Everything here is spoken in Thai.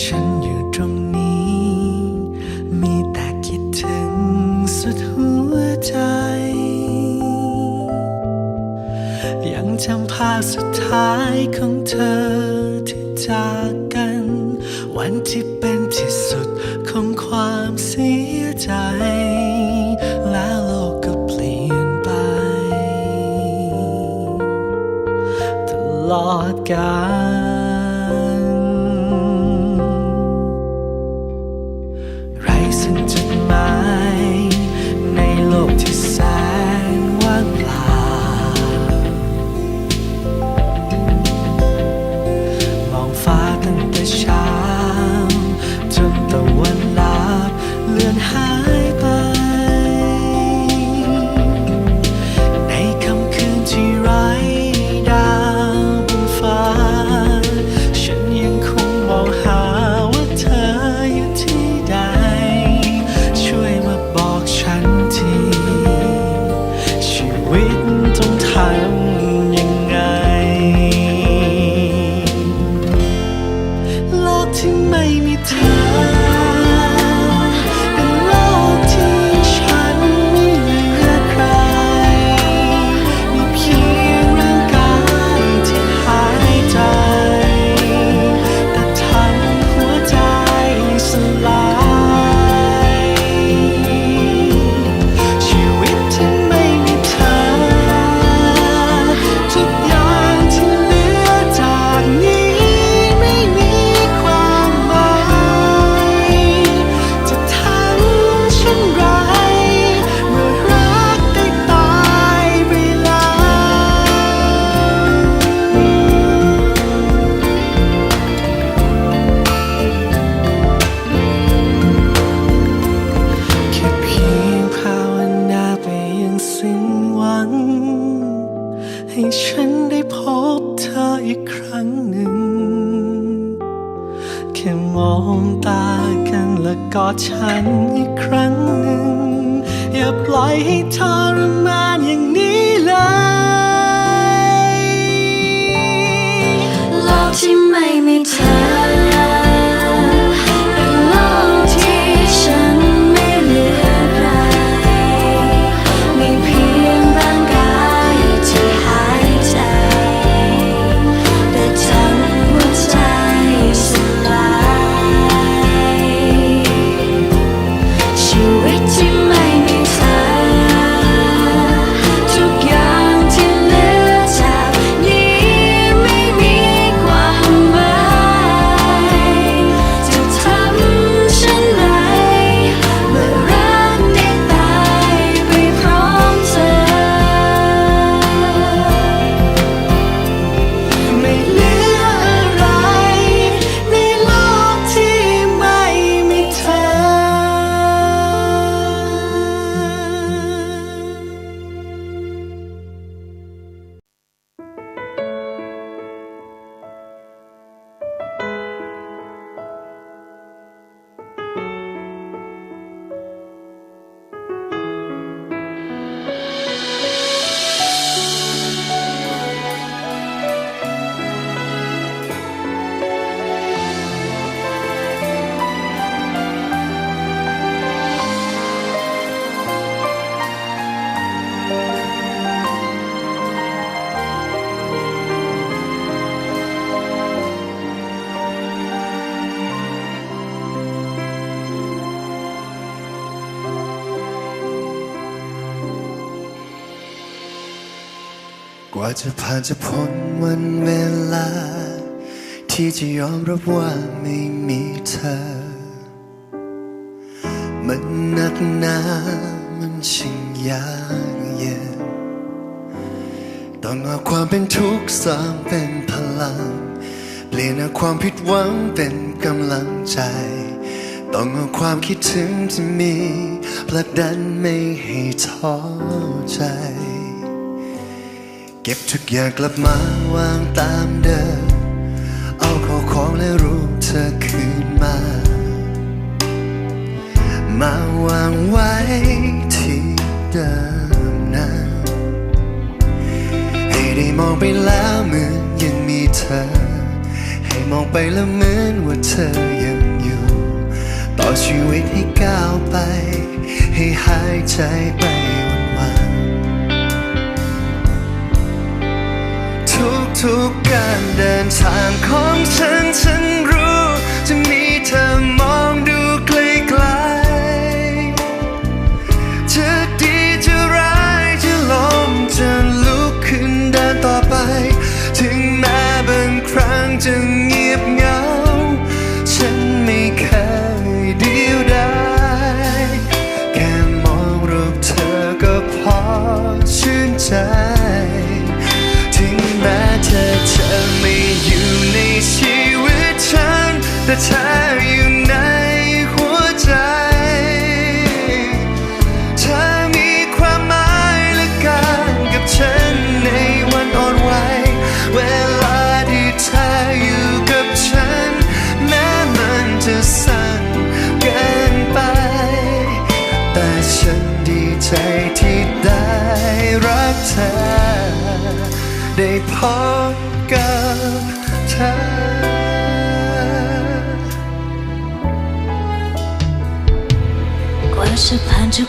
ฉันอยู่ตรงนี้ มีแต่คิดถึงสุดหัวใจ ยังจำภาพสุดท้ายของเธอที่จากกัน วันที่เป็นที่สุดของความเสียใจ แล้วโลกก็เปลี่ยนไป ตลอดกาล ฉันได้พบเธออีกครั้งหนึ่ง แค่มองตากันและกอดฉันอีกครั้งหนึ่ง อย่าปล่อยให้ทรมานอย่างนี้เลยโลกที่ไม่มีเธอ ว่าจะผ่านจะพ้นวันเวลา ที่จะยอมรับว่าไม่มีเธอ มันนักหนามันชิงยากเย็นต้องเอาความเป็นทุกข์สร้างเป็นพลัง เปลี่ยนเอาความผิดหวังเป็นกำลังใจ ต้องเอาความคิดถึงที่มีผลักดันไม่ให้ท้อใจ เก็บทุกอย่างกลับมาวางตามเดิม เอาเข้าของและรูปเธอคืนมา มาวางไว้ที่เดิมนะให้ได้มองไปแล้วเหมือนยังมีเธอ ให้มองไปแล้วเหมือนว่าเธอยังอยู่ ต่อชีวิตให้ก้าวไป ให้หายใจไป ทุกการเดินทางของฉันฉันรู้ จะมีเธอมองดูไกลไกลจะดีจะร้ายจะล้มจะลุกขึ้นเดินต่อไป ถึงแม้บางครั้งจะ แต่เธออยู่ในหัวใจ เธอมีความหมายและการกับฉันในวันอ่อนไหวเวลาที่เธออยู่กับฉัน แม้มันจะสั้นเกินไป แต่ฉันดีใจที่ได้รักเธอ ได้พบ 是盼着